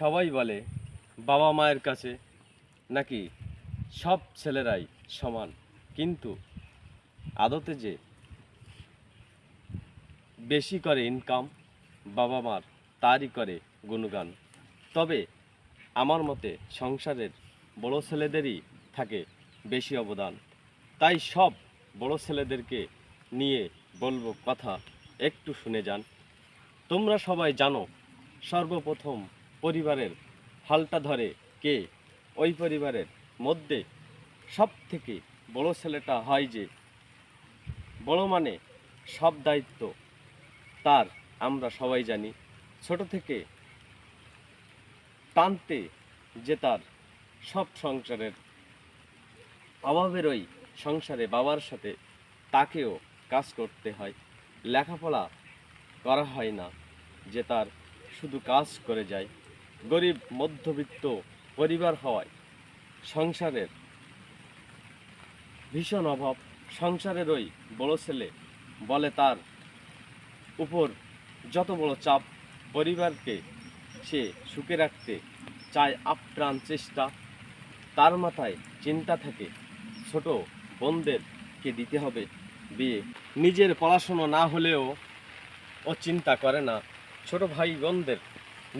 সবাই বলে বাবা মায়ের কাছে নাকি সব ছেলেরাই সমান। কিন্তু আদতে যে বেশি করে ইনকাম বাবা মার, তারই করে গুণগান। তবে আমার মতে সংসারের বড় ছেলেদেরই থাকে বেশি অবদান। তাই সব বড় ছেলেদেরকে নিয়ে বলব কথা, একটু শুনে যান। তোমরা সবাই জানো সর্বপ্রথম পরিবারের হালটা ধরে কে? ওই পরিবারের মধ্যে সব থেকে বড় ছেলেটা হয় যে, বড় মানে সব দায়িত্ব তার, আমরা সবাই জানি। ছোট থেকে টানতে যে তার সব সংসারের অভাবের ওই সংসারে বাবার সাথে তাকেও কাজ করতে হয়। লেখাপড়া করা হয় না যে তার শুধু কাজ করে যায়। গরিব, মধ্যবিত্ত, পরিবার হওয়ায় সংসারের ভীষণ অভাব। সংসারের ওই বড় ছেলে বলে তার উপর যত বড় চাপ, পরিবারকে সে সুখে রাখতে চায় আপ্রাণ চেষ্টা। তার মাথায় চিন্তা থাকে, ছোট বোনদেরকে দিতে হবে। বিয়ে নিজের পড়াশুনো না হলেও ও চিন্তা করে না। ছোট ভাই বোনদের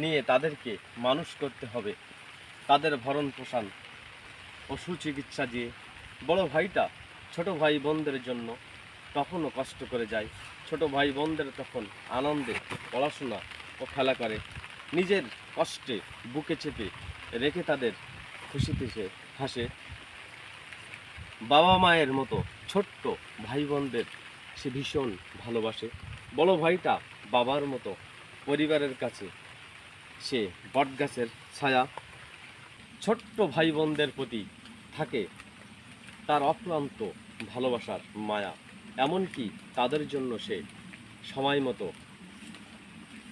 নিয়ে তাদেরকে মানুষ করতে হবে। তাদের ভরণ পোষণ ও সুচিকিৎসা দিয়ে বড় ভাইটা ছোট ভাই বোনদের জন্য তখনও কষ্ট করে যায়। ছোট ভাই বোনদের তখন আনন্দে পড়াশোনা ও খেলা করে। নিজের কষ্টে বুকে চেপে রেখে তাদের খুশিতে সে হাসে। বাবা মায়ের মতো ছোট্ট ভাই বোনদের সে ভীষণ ভালোবাসে। বড় ভাইটা বাবার মতো পরিবারের কাছে সে বটগাছের ছায়া ছোট্ট ভাই বোনদের প্রতি থাকে তার অক্লান্ত ভালোবাসার মায়া। এমনকি তাদের জন্য সে সময় মতো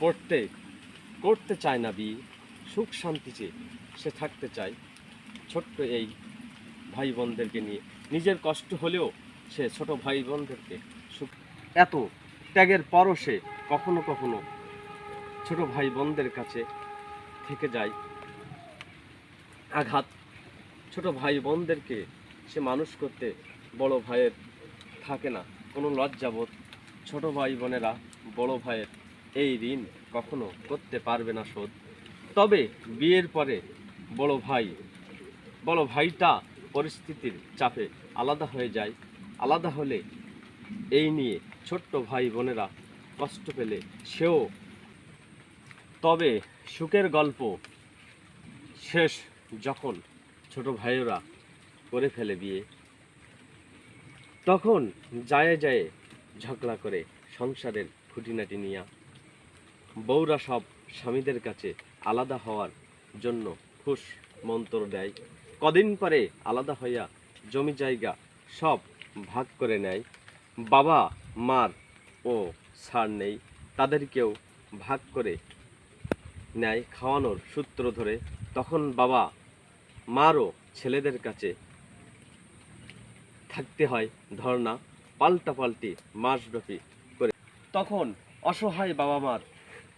পড়তে, করতে চায় না বিয়ে সুখ শান্তিতে সে থাকতে চায়। ছোট্ট এই ভাই বোনদেরকে নিয়ে নিজের কষ্ট হলেও সে ছোট ভাই বোনদেরকে সুখ, এত ত্যাগের পরও সে কখনো কখনো ছোট ভাই বোনদের কাছে থেকে যায়। আঘাত। ছোট ভাই বোনদেরকে সে মানুষ করতে বড় ভাইয়ের থাকে না। কোনো লজ্জাবোধ। ছোট ভাই বোনেরা বড় ভাইয়ের এই ঋণ কখনো করতে পারবে না শোধ। তবে বিয়ের পরে বড় ভাই, বড় ভাইটা পরিস্থিতির চাপে আলাদা হয়ে যায়। আলাদা হলে এই নিয়ে ছোট্ট ভাই বোনেরা কষ্ট পেলে সেও তবে সুখের গল্প শেষ যখন ছোট ভাইয়েরা করে ফেলে বিয়ে। তখন যায় যায় ঝগড়া করে সংসারের খুঁটিনাটি নিয়া। বউরা সব স্বামীদের কাছে আলাদা হওয়ার জন্য খুশ মন্ত্র দেয়। কদিন পরে আলাদা হইয়া জমি জায়গা সব ভাগ করে নেয়। বাবা, মার ও ছাড় নেই, তাদেরকেও ভাগ করে নেয় খাওয়ানোর সূত্র ধরে তখন বাবা মারও ছেলেদের কাছে থাকতে হয় ধর্ণা পাল্টা পাল্টি মাসব্যাপী করে। তখন অসহায় বাবা মার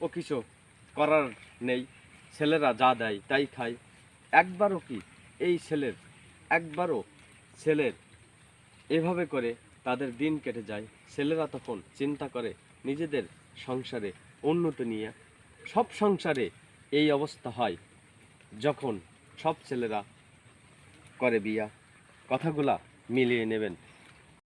ও কিছু করার নেই, ছেলেরা যা দেয় তাই খায়। একবারও কি এই ছেলের, একবারও ছেলের এভাবে করে তাদের দিন কেটে যায়। ছেলেরা তখন চিন্তা করে নিজেদের সংসারে উন্নতি নিয়ে সব সংসারে এই অবস্থা হয় যখন সব ছেলেরা করে বিয়া। কথাগুলা মিলিয়ে নেবেন।